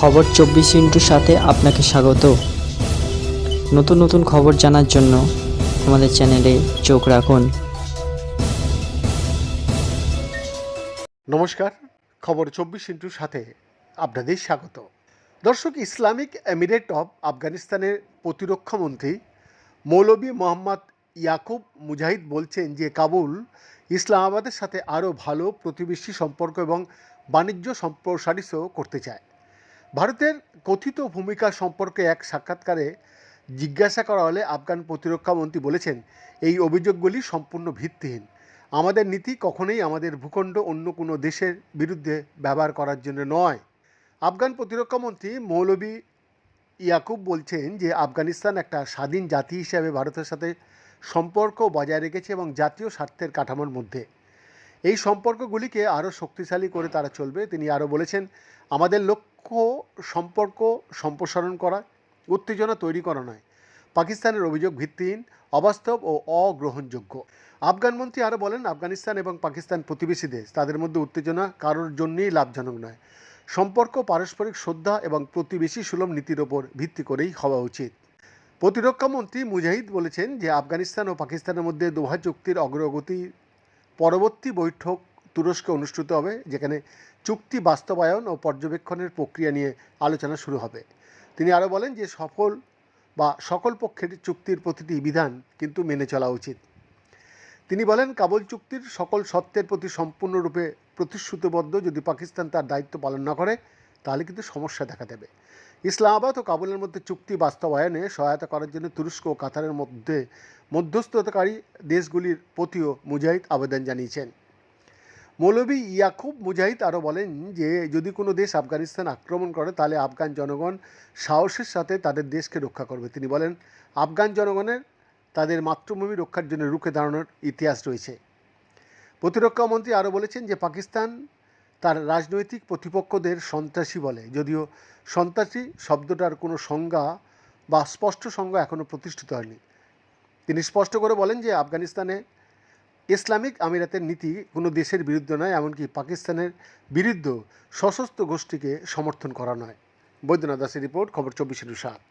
খবর চব্বিশ ইন্টুর সাথে আপনাকে স্বাগত। নতুন নতুন খবর জানার জন্য আমাদের চ্যানেলে চোখ রাখুন। নমস্কার, খবর চব্বিশ ইন্টুর সাথে আপনাদের স্বাগত। দর্শক, ইসলামিক এমিরেট অব আফগানিস্তানের প্রতিরক্ষা মন্ত্রী মৌলভী মোহাম্মদ ইয়াকুব মুজাহিদ বলছেন যে কাবুল, ইসলামাবাদের সাথে আরও ভালো প্রতিবেশী সম্পর্ক এবং বাণিজ্য সম্প্রসারিত করতে চায়। ভারতের কথিত ভূমিকা সম্পর্কে এক সাক্ষাৎকারে জিজ্ঞাসা করা হলে আফগান প্রতিরক্ষা মন্ত্রী বলেছেন, এই অভিযোগগুলি সম্পূর্ণ ভিত্তিহীন। আমাদের নীতি কখনোই আমাদের ভূখণ্ড অন্য কোনো দেশের বিরুদ্ধে ব্যবহার করার জন্য নয়। আফগান প্রতিরক্ষা মন্ত্রী মৌলভী ইয়াকুব বলছেন যে, আফগানিস্তান একটা স্বাধীন জাতি হিসেবে ভারতের সাথে সম্পর্ক বজায় রেখেছে এবং জাতীয় স্বার্থের কাঠামোর মধ্যে। এই সম্পর্কগুলিকে আরও শক্তিশালী করে তারা চলবে। তিনি আরও বলেছেন, আমাদের লক্ষ্য সম্পর্ক সম্প্রসারণ করা, উত্তেজনা তৈরি করা নয়। পাকিস্তানের অভিযোগ ভিত্তিহীন, অবাস্তব ও অগ্রহণযোগ্য। আফগান মন্ত্রী আরও বলেন, আফগানিস্তান এবং পাকিস্তান প্রতিবেশী দেশ, তাদের মধ্যে উত্তেজনা কারোর জন্যই লাভজনক নয়। সম্পর্ক, পারস্পরিক শ্রদ্ধা এবং প্রতিবেশী সুলভ নীতির ওপর ভিত্তি করেই হওয়া উচিত। প্রতিরক্ষা মন্ত্রী মুজাহিদ বলেছেন যে, আফগানিস্তান ও পাকিস্তানের মধ্যে দোহা চুক্তির অগ্রগতি পরবর্তী বৈঠক তুরস্কে অনুষ্ঠিত হবে, যেখানে চুক্তি বাস্তবায়ন ও পর্যবেক্ষণের প্রক্রিয়া নিয়ে আলোচনা শুরু হবে। তিনি আরও বলেন যে সফল বা সকল পক্ষের চুক্তির প্রতিটি বিধান কিন্তু মেনে চলা উচিত। তিনি বলেন, কাবুল চুক্তির সকল সত্যের প্রতি সম্পূর্ণরূপে প্রতিশ্রুতিবদ্ধ যদি পাকিস্তান তার দায়িত্ব পালন না করে তাহলে কিন্তু সমস্যা দেখা দেবে। ইসলামাবাদ ও কাবুলের মধ্যে চুক্তি বাস্তবায়নে সহায়তা করার জন্য তুরস্ক ও কাতারের মধ্যে মধ্যস্থতাকারী দেশগুলির প্রতিও মুজাহিদ আবেদন জানিয়েছেন। মৌলভী ইয়াকুব মুজাহিদ আরও বলেন যে, যদি কোনো দেশ আফগানিস্তান আক্রমণ করে, তাহলে আফগান জনগণ সাহসের সাথে তাদের দেশকে রক্ষা করবে। তিনি বলেন, আফগান জনগণের তাদের মাতৃভূমি রক্ষার জন্য রুখে দাঁড়ানোর ইতিহাস রয়েছে। প্রতিরক্ষা মন্ত্রী আরও বলেছেন যে, পাকিস্তান তার রাজনৈতিক প্রতিপক্ষদের সন্ত্রাসী বলে। যদিও সন্ত্রাসী শব্দটার কোনো সংজ্ঞা বা স্পষ্ট সংজ্ঞা এখনও প্রতিষ্ঠিত হয়নি। তিনি স্পষ্ট করে বলেন যে, আফগানিস্তানে ইসলামিক আমিরাতের নীতি কোনো দেশের বিরুদ্ধে নয়, এমনকি পাকিস্তানের বিরুদ্ধ সশস্ত্র গোষ্ঠীকে সমর্থন করা নয়। বৈদ্যনাথ দাসের রিপোর্ট, খবর চব্বিশের সাত।